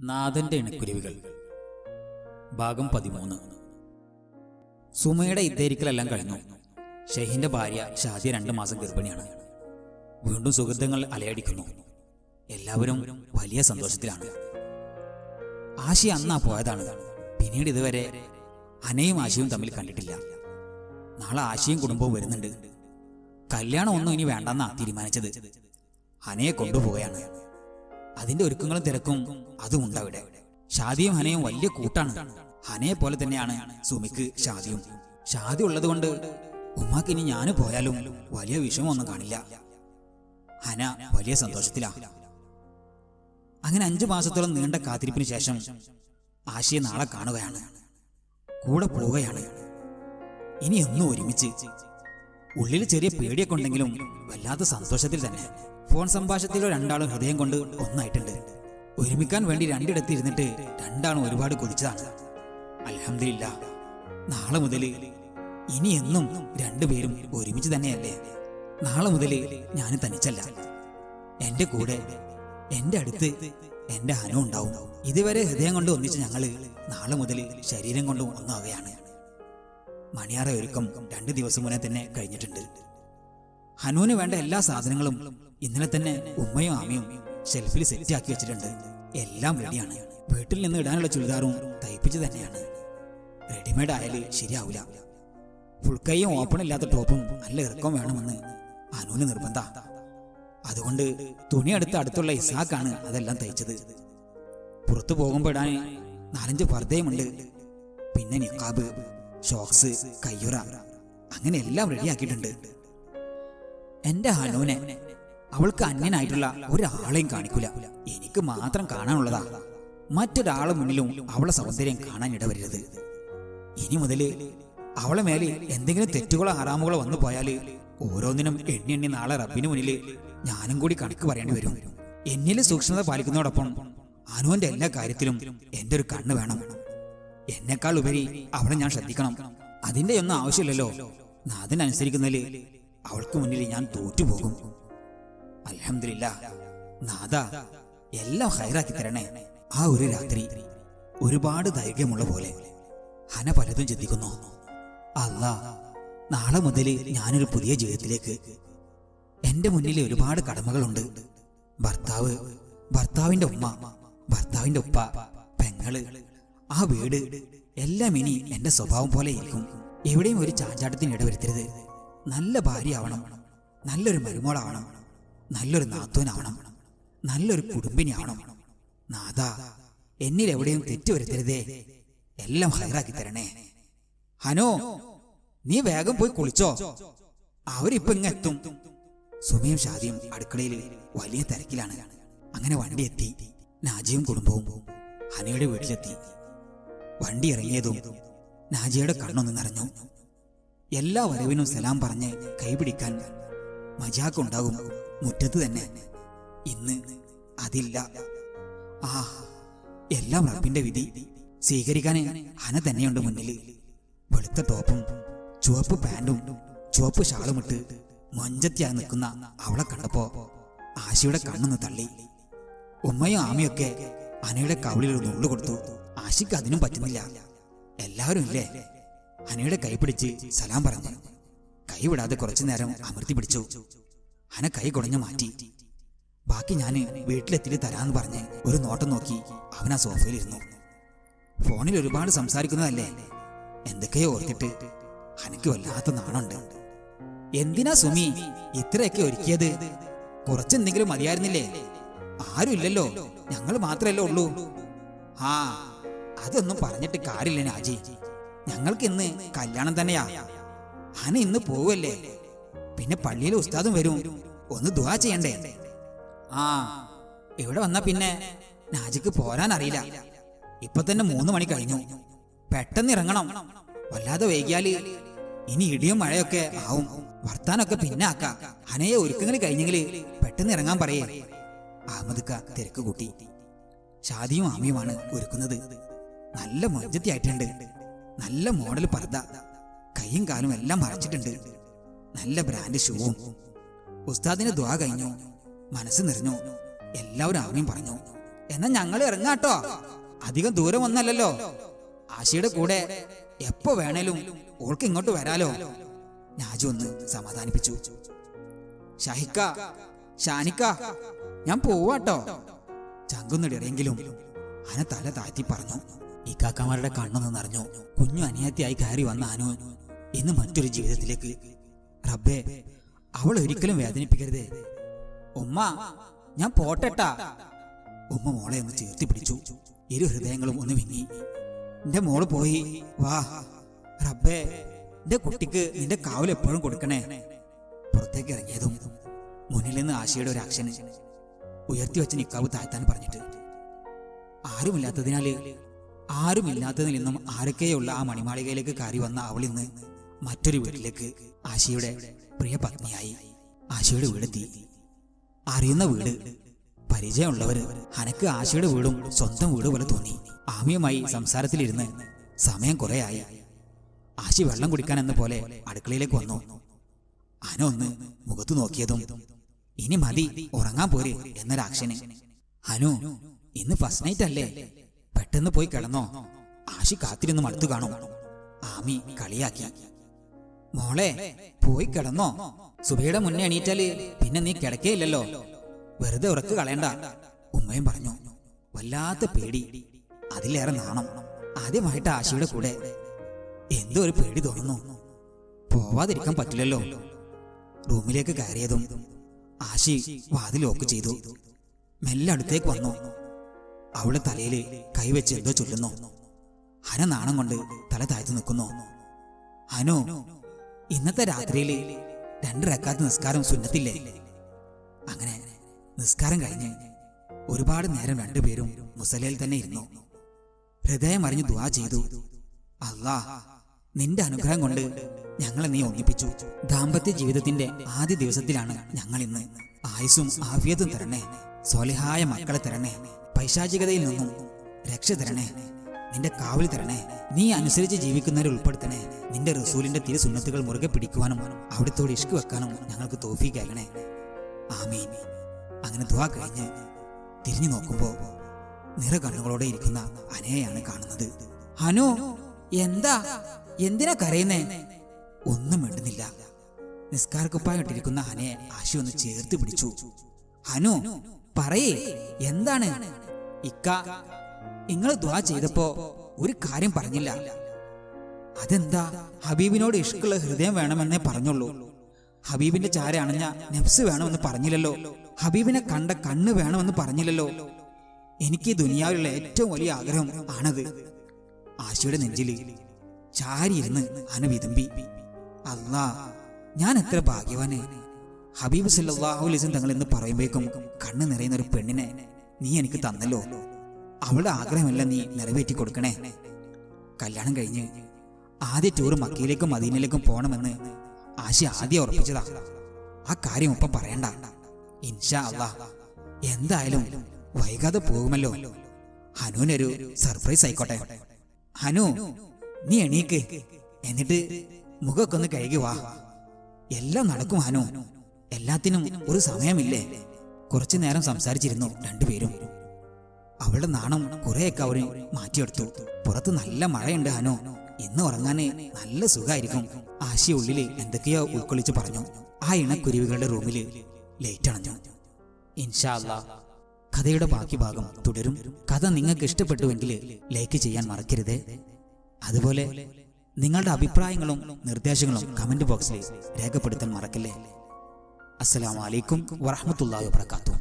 നാഥന്റെ ഇണക്കുരുവികൾ. ഭാഗം പതിമൂന്ന്. സുമയുടെ ഇദ്ദേരിക്കലെല്ലാം കഴിഞ്ഞു. ഷെഹിന്റെ ഭാര്യ ഷാദിയ രണ്ടു മാസം ഗർഭിണിയാണ്. വീണ്ടും സുഹൃത്തുങ്ങൾ അലയടിക്കുന്നു. എല്ലാവരും വലിയ സന്തോഷത്തിലാണ്. ആശി അന്നാ പോയതാണ്. പിന്നീട് ഇതുവരെ അനയും ആശയും തമ്മിൽ കണ്ടിട്ടില്ല. നാളെ ആശയും കുടുംബവും വരുന്നുണ്ട്. കല്യാണം ഒന്നും ഇനി വേണ്ടെന്നാ തീരുമാനിച്ചത്. അനയെ കൊണ്ടുപോവുകയാണ്. അതിന്റെ ഒരുക്കങ്ങളും തിരക്കും അതും അവിടെ. ഷാദിയും ഹനയും വലിയ കൂട്ടാണ്. ഹനയെ പോലെ തന്നെയാണ് സുമിക്ക് ഷാദിയും. ഷാദി ഉള്ളതുകൊണ്ട് ഉമ്മാക്ക് ഇനി ഞാൻ പോയാലും വലിയ വിഷമമൊന്നും കാണില്ല. ഹന വലിയ സന്തോഷത്തിലാ. അങ്ങനെ അഞ്ചു മാസത്തോളം നീണ്ട കാത്തിരിപ്പിന് ശേഷം ആശയെ നാളെ കാണുകയാണ്. കൂടെ പോവുകയാണ്. ഇനി ഒന്നും ഒരുമിച്ച്. ഉള്ളിൽ ചെറിയ പേടിയൊക്കെ ഉണ്ടെങ്കിലും വല്ലാത്ത സന്തോഷത്തിൽ തന്നെ. ഫോൺ സംഭാഷണത്തിലോ രണ്ടാളും ഹൃദയം കൊണ്ട് ഒന്നായിട്ടുണ്ട്. ഒരുമിക്കാൻ വേണ്ടി രണ്ടിടത്ത് ഇരുന്നിട്ട് രണ്ടാളും ഒരുപാട് കൊതിച്ചതാണ്. അലഹമില്ല നാളെ മുതൽ ഇനി എന്നും രണ്ടുപേരും ഒരുമിച്ച് തന്നെയല്ലേ? നാളെ മുതൽ ഞാൻ തനിച്ചല്ല. എന്റെ കൂടെ എന്റെ അടുത്ത് എന്റെ അനു ഉണ്ടാവും. ഇതുവരെ ഹൃദയം കൊണ്ട് ഒന്നിച്ച് ഞങ്ങൾ നാളെ മുതൽ ശരീരം കൊണ്ട് ഒന്നാവുകയാണ്. മണിയാറ ഒരുക്കം രണ്ട് ദിവസം മുന്നേ തന്നെ കഴിഞ്ഞിട്ടുണ്ട്. ഹനുവിന് വേണ്ട എല്ലാ സാധനങ്ങളും ഇന്നലെ തന്നെ ഉമ്മയും ആമയും ഷെൽഫിൽ സെറ്റ് ആക്കി വെച്ചിട്ടുണ്ട്. എല്ലാം റെഡിയാണ് വീട്ടിൽ നിന്ന് ഇടാനുള്ള ചുരിദാറും തയ്പ്പിച്ച് തന്നെയാണ്. റെഡിമെയ്ഡ് ആയാൽ ശരിയാവില്ല ഫുൾ കൈയും ഓപ്പൺ ഇല്ലാത്ത ടോപ്പും നല്ല ഇറക്കം വേണമെന്ന് അനുവിന് നിർബന്ധ. അതുകൊണ്ട് തുണിയെടുത്ത് അടുത്തുള്ള ഇസാക്കാണ് അതെല്ലാം തയ്ച്ചത്. പുറത്തു പോകുമ്പോൾ ഇടാൻ നാലഞ്ച് പർദ്ദയുമുണ്ട്. പിന്നെ നിക്കാബ് ഷോക്സ് കയ്യുറ അങ്ങനെ എല്ലാം റെഡിയാക്കിയിട്ടുണ്ട് എന്റെ ഹനുവിനെ അവൾക്ക് അന്യനായിട്ടുള്ള ഒരാളെയും കാണിക്കൂല. എനിക്ക് മാത്രം കാണാനുള്ളതാ. മറ്റൊരാളെ മുന്നിലും അവളെ സൗന്ദര്യം കാണാൻ ഇടവരരുത്. ഇനി മുതൽ അവളെ മേലെ എന്തെങ്കിലും തെറ്റുകളോ ആറാമുകളോ വന്നു പോയാൽ ഓരോന്നിനും എണ്ണി എണ്ണി നാളെ റബ്ബിന് മുന്നിൽ ഞാനും കൂടി കണക്ക് പറയേണ്ടി വരും. എന്നിലെ സൂക്ഷ്മത പാലിക്കുന്നതോടൊപ്പം അനുവന്റെ എല്ലാ കാര്യത്തിലും എന്റെ ഒരു കണ്ണ് വേണം. എന്നെക്കാൾ ഉപരി അവളെ ഞാൻ ശ്രദ്ധിക്കണം. അതിന്റെ ഒന്നും ആവശ്യമില്ലല്ലോ. നാഥനനുസരിക്കുന്നതിൽ അവൾക്ക് മുന്നിൽ ഞാൻ തോറ്റുപോകും. അലഹമില്ല നാഥ എല്ലാം ഹൈറാക്കി തരണേ. ആ ഒരു രാത്രി ഒരുപാട് ദൈർഘ്യമുള്ള പോലെ ഹന പലതും ചിന്തിക്കുന്നു. അല്ല നാളെ മുതൽ ഞാനൊരു പുതിയ ജീവിതത്തിലേക്ക് എന്റെ മുന്നിൽ ഒരുപാട് കടമകളുണ്ട്. ഭർത്താവ് ഭർത്താവിന്റെ ഉമ്മ ഭർത്താവിന്റെ ഉപ്പ പെങ്ങൾ ആ വീട് എല്ലാം ഇനി എന്റെ സ്വഭാവം പോലെ ഇരിക്കും. എവിടെയും ഒരു ചാഞ്ചാട്ടത്തിന് ഇടവരുത്തരുത്. നല്ല ഭാര്യ ആവണം. നല്ലൊരു മരുമോളാവണം. നല്ലൊരു നാത്തോനാവണം. നല്ലൊരു കുടുംബിനിയാവണം. നാഥ എന്നിൽ എവിടെയും തെറ്റ് വരുത്തരുതേ. എല്ലാം ഹൈറാക്കി തരണേ. ഹനോ നീ വേഗം പോയി കുളിച്ചോ. അവരിപ്പൊ ഇങ്ങ് എത്തും. സുമയും ഷാദിയും അടുക്കളയിൽ വലിയ തിരക്കിലാണ്. അങ്ങനെ വണ്ടി എത്തി. നാജിയും കുടുംബവും ഹനയുടെ വീട്ടിലെത്തി. വണ്ടി ഇറങ്ങിയതും നാജിയുടെ കണ്ണൊന്ന് നിറഞ്ഞു. എല്ലാ വരവിനും സലാം പറഞ്ഞ് കൈപിടിക്കാൻ മജാക്കുണ്ടാകും. മുറ്റത്ത് തന്നെ. ഇന്ന് അതില്ല. ആ എല്ലാം റബ്ബിന്റെ വിധി. സ്വീകരിക്കാൻ അന തന്നെയുണ്ട് മുന്നിൽ വെളുത്ത ടോപ്പും ചുവപ്പ് പാന്റും ചുവപ്പ് ഷാളുമിട്ട് മൊഞ്ചത്തിയായി നിൽക്കുന്ന അവളെ കണ്ടപ്പോ ആശയുടെ കണ്ണൊന്ന് തള്ളി. ഉമ്മയും ആമയൊക്കെ അനയുടെ കവിളിൽ ഒരു നുള്ളു കൊടുത്തു. ആശയ്ക്ക് അതിനും പറ്റുന്നില്ല. എല്ലാവരും ഇല്ലേ? അനയുടെ കൈ പിടിച്ച് സലാം പറഞ്ഞു. കൈവിടാതെ കുറച്ചു നേരം അമർത്തി പിടിച്ചു. അന കൈ കുടഞ്ഞു മാറ്റി. ബാക്കി ഞാൻ വീട്ടിലെത്തിയിട്ട് തരാന്ന് പറഞ്ഞ് ഒരു നോട്ടം നോക്കി അവൻ ആ സോഫയിലിരുന്നു. ഫോണിൽ ഒരുപാട് സംസാരിക്കുന്നതല്ലേ? എന്തൊക്കെയോ ഓർത്തിട്ട് അനക്ക് വല്ലാത്ത നാണുണ്ട്. എന്തിനാ സുമി ഇത്രയൊക്കെ ഒരുക്കിയത്? കുറച്ചെന്തെങ്കിലും മതിയായിരുന്നില്ലേ? ആരുമില്ലല്ലോ. ഞങ്ങൾ മാത്രമല്ലേ ഉള്ളൂ. ആ അതൊന്നും പറഞ്ഞിട്ട് കാര്യമില്ല രാജി. ഞങ്ങൾക്ക് ഇന്ന് കല്യാണം തന്നെയാ. അന ഇന്ന് പോവല്ലേ? പിന്നെ പള്ളിയിലെ ഉസ്താദും വരും. ഒന്ന് ദുവാ ചെയ്യണ്ടേ? ആ ഇവിടെ വന്നാ പിന്നെ? നാജിക്ക് പോരാൻ അറിയില്ല. ഇപ്പൊ തന്നെ മൂന്ന് മണി കഴിഞ്ഞു. പെട്ടെന്ന് ഇറങ്ങണം. വല്ലാതെ വൈകിയാൽ ഇനി ഇടിയും മഴയൊക്കെ ആവും. വർത്താനൊക്കെ പിന്നെ ആക്കാം. അനയ ഒരുക്കങ്ങൾ കഴിഞ്ഞെങ്കിൽ പെട്ടെന്ന് ഇറങ്ങാൻ പറയേ. അഹമ്മദ്ക്ക തിരക്ക് കൂട്ടി. ഷാദിയും ആമിയുമാണ് ഒരുക്കുന്നത്. നല്ല മൊഞ്ചത്തി ആയിട്ടുണ്ട് നല്ല മോഡൽ പർദ്ദ. കൈയും കാലും എല്ലാം മറച്ചിട്ടുണ്ട്. നല്ല ബ്രാൻഡ് ഷൂവും ഉസ്താദിന്റെ ദ്വാ കഴിഞ്ഞു. മനസ്സ് നിറഞ്ഞു. എല്ലാവരും ആമയും പറഞ്ഞു എന്നാ ഞങ്ങൾ ഇറങ്ങാട്ടോ. അധികം ദൂരം ഒന്നല്ലല്ലോ. ആശയുടെ കൂടെ എപ്പോ വേണേലും ഓൾക്ക് ഇങ്ങോട്ട് വരാലോ. ഞാജു ഒന്ന് സമാധാനിപ്പിച്ചു. ഷഹിക്ക ഷാനിക്ക ഞാൻ പോവാട്ടോ. ചങ്കുന്നിടയെങ്കിലും അന തല താഴ്ത്തി പറഞ്ഞു. ഇക്കാക്കമാരുടെ കണ്ണൊന്ന് നിറഞ്ഞു. കുഞ്ഞു അനിയത്തിയായി കയറി വന്ന അനു ഇന്ന് മറ്റൊരു ജീവിതത്തിലേക്ക് റബ്ബേ അവൾ ഒരിക്കലും വേദനിപ്പിക്കരുത്. ഉമ്മ ഞാൻ പോട്ടെട്ടാ. ഉമ്മ മോളെ ഒന്ന് ചേർത്തി പിടിച്ചു. ഇരു ഹൃദയങ്ങളും ഒന്ന് വിങ്ങി. എന്റെ മോൾ പോയി. വാ റബ്ബേ എന്റെ കുട്ടിക്ക് നിന്റെ കാവൽ എപ്പോഴും കൊടുക്കണേ. പുറത്തേക്ക് ഇറങ്ങിയതും മുന്നിൽ നിന്ന് ആശയുടെ ഒരു ആക്ഷൻ ഉയർത്തി വെച്ച് നിക്കാവ് താഴ്ത്താൻ പറഞ്ഞിട്ട്. ആരുമില്ലാത്തതിനാല് ആരുമില്ലാത്തതിൽ നിന്നും ആരൊക്കെയുള്ള ആ മണിമാളികയിലേക്ക് കയറി വന്ന അവൾ ഇന്ന് മറ്റൊരു വീട്ടിലേക്ക് ആശയുടെ പ്രിയ പത്നിയായി. ആശയുടെ വീടെത്തി. അറിയുന്ന വീട്. പരിചയമുള്ളവർ അനക്ക് ആശയുടെ വീടും സ്വന്തം വീട് പോലെ തോന്നി. ആമിയുമായി സംസാരത്തിലിരുന്ന് സമയം കുറേയായി. ആശി വെള്ളം കുടിക്കാൻ എന്ന പോലെ അടുക്കളയിലേക്ക് വന്നു. അന ഒന്ന് മുഖത്തു നോക്കിയതും ഇനി മതി ഉറങ്ങാൻ പോരെ എന്നൊരാക്ഷന്. അനു ഇന്ന് ഫസ്റ്റ് നൈറ്റ് അല്ലേ? പെട്ടെന്ന് പോയി കിടന്നോ? ആശി കാത്തിരുന്ന് മടുത്തു കാണും. ആമി കളിയാക്കി. മോളെ പോയി കിടന്നോ. സുബയുടെ മുന്നേ എണീറ്റാൽ പിന്നെ നീ കിടക്കേയില്ലല്ലോ. വെറുതെ ഉറക്ക് കളയണ്ട. ഉമ്മയും പറഞ്ഞു വല്ലാത്ത പേടി. അതിലേറെ നാണം. ആദ്യമായിട്ട് ആശയുടെ കൂടെ. എന്തോ ഒരു പേടി തോന്നുന്നു. പോവാതിരിക്കാൻ പറ്റില്ലല്ലോ. റൂമിലേക്ക് കയറിയതും ആശി വാതിൽ ലോക്ക് ചെയ്തു. മെല്ലെ അടുത്തേക്ക് വന്നു. അവളുടെ തലയിൽ കൈവച്ച് എന്തോ ചൊല്ലുന്നു. ഹന നാണം കൊണ്ട് തല താഴ്ത്തി നിൽക്കുന്നു. ഹനു ഇന്നത്തെ രാത്രിയിൽ രണ്ട് റക്കാത്ത് നിസ്കാരം സുന്നത്തില്ലേ? അങ്ങനെ നിസ്കാരം കഴിഞ്ഞ് ഒരുപാട് നേരം രണ്ടുപേരും മുസലയിൽ തന്നെ ഇരുന്നു. ഹൃദയം അറിഞ്ഞ് ദുവാ ചെയ്തു. അല്ലാ നിന്റെ അനുഗ്രഹം കൊണ്ട് ഞങ്ങളെ നീ ഒന്നിപ്പിച്ചു. ദാമ്പത്യ ജീവിതത്തിന്റെ ആദ്യ ദിവസത്തിലാണ് ഞങ്ങൾ ഇന്ന് ആയുസും ആഫിയത്തും തരണേ സോലിഹായ മക്കളെ തരണേ പൈശാചികതയിൽ നിന്നും രക്ഷ തരണേ നിന്റെ കാവൽ തരണേ. നീ അനുസരിച്ച് ജീവിക്കുന്നവരെ ഉൾപ്പെടുത്തണേ. നിന്റെ റസൂലിന്റെ തിരു സുന്നത്തുകൾ മുറുകെ പിടിക്കുവാനും അവിടത്തോട് ഇഷ്ക് വെക്കാനും ഞങ്ങൾക്ക് തോഫീക്കയക്കണേ ആമീൻ. അങ്ങനെ ദ്വാ കഴിഞ്ഞ് തിരിഞ്ഞു നോക്കുമ്പോ നിറ കണ്ണുകളോടെ ഇരിക്കുന്ന അനയാണ് കാണുന്നത്. ഹനു എന്താ? എന്തിനാ കരയുന്നേ? ഒന്നും മിണ്ടുന്നില്ല. നിസ്കാരക്കുപ്പായിട്ടിരിക്കുന്ന ഹനയെ ആശി ഒന്ന് ചേർത്ത് പിടിച്ചു. ഹനു പറയേ എന്താണ്? ഇക്ക നിങ്ങൾ ദ്വാ ചെയ്തപ്പോ ഒരു കാര്യം പറഞ്ഞില്ല. അതെന്താ? ഹബീബിനോട് ഇഷ്കുള്ള ഹൃദയം വേണമെന്നേ പറഞ്ഞുള്ളൂ. ഹബീബിന്റെ ചാര അണഞ്ഞ നെഫ്സ് വേണമെന്ന് പറഞ്ഞില്ലല്ലോ. ഹബീബിനെ കണ്ട കണ്ണ് വേണമെന്ന് പറഞ്ഞില്ലല്ലോ. എനിക്ക് ഈ ദുനിയാവിലുള്ള ഏറ്റവും വലിയ ആഗ്രഹം ആണത്. ആശയുടെ നെഞ്ചിൽ ചാരിയിരുന്ന് അന വിതുമ്പി. അല്ലാ ഞാൻ എത്ര ഭാഗ്യവാനെ. ഹബീബ് സല്ലാഹു അലൈസ് തങ്ങൾ എന്ന് പറയുമ്പോഴേക്കും കണ്ണ് നിറയുന്ന ഒരു പെണ്ണിനെ നീ എനിക്ക് തന്നല്ലോ. അവളുടെ ആഗ്രഹമെല്ലാം നീ നിറവേറ്റി കൊടുക്കണേ കല്യാണം കഴിഞ്ഞ് ആദ്യ ടൂർ മക്കയിലേക്കും മദീനയിലേക്കും പോകണമെന്ന് ആശ ആദ്യം ഉറപ്പിച്ചതാ. ആ കാര്യം ഒപ്പം പറയണ്ട. ഇൻഷാ അള്ളാ. എന്തായാലും വൈകാതെ പോകുമല്ലോ. ഹനുവിനൊരു സർപ്രൈസ് ആയിക്കോട്ടെ. ഹനു നീ എണീക്ക്. എന്നിട്ട് മുഖമൊക്കെ ഒന്ന് കഴുകി വാ. എല്ലാം നടക്കും ഹനു. എല്ലാത്തിനും ഒരു സമയമില്ലേ? കുറച്ചു നേരം സംസാരിച്ചിരുന്നു രണ്ടുപേരും. അവളുടെ നാണം കുറെയൊക്കെ അവർ മാറ്റിയെടുത്തു. പുറത്ത് നല്ല മഴയുണ്ട് ഹനു. ഇന്ന് ഉറങ്ങാന് നല്ല സുഖമായിരിക്കും. ആശയ ഉള്ളിൽ എന്തൊക്കെയോ ഉൾക്കൊള്ളിച്ച് പറഞ്ഞു. ആ ഇണക്കുരുവികളുടെ റൂമിൽ ലൈറ്റ് അണഞ്ഞു. ഇൻഷാല്ല കഥയുടെ ബാക്കി ഭാഗം തുടരും. കഥ നിങ്ങൾക്ക് ഇഷ്ടപ്പെട്ടുവെങ്കിൽ ലൈക്ക് ചെയ്യാൻ മറക്കരുത്. അതുപോലെ നിങ്ങളുടെ അഭിപ്രായങ്ങളും നിർദ്ദേശങ്ങളും കമന്റ് ബോക്സിൽ രേഖപ്പെടുത്താൻ മറക്കല്ലേ? അസ്സലാമു അലൈക്കും വറഹ്മത്തുള്ളാഹി വബറകാതുഹു.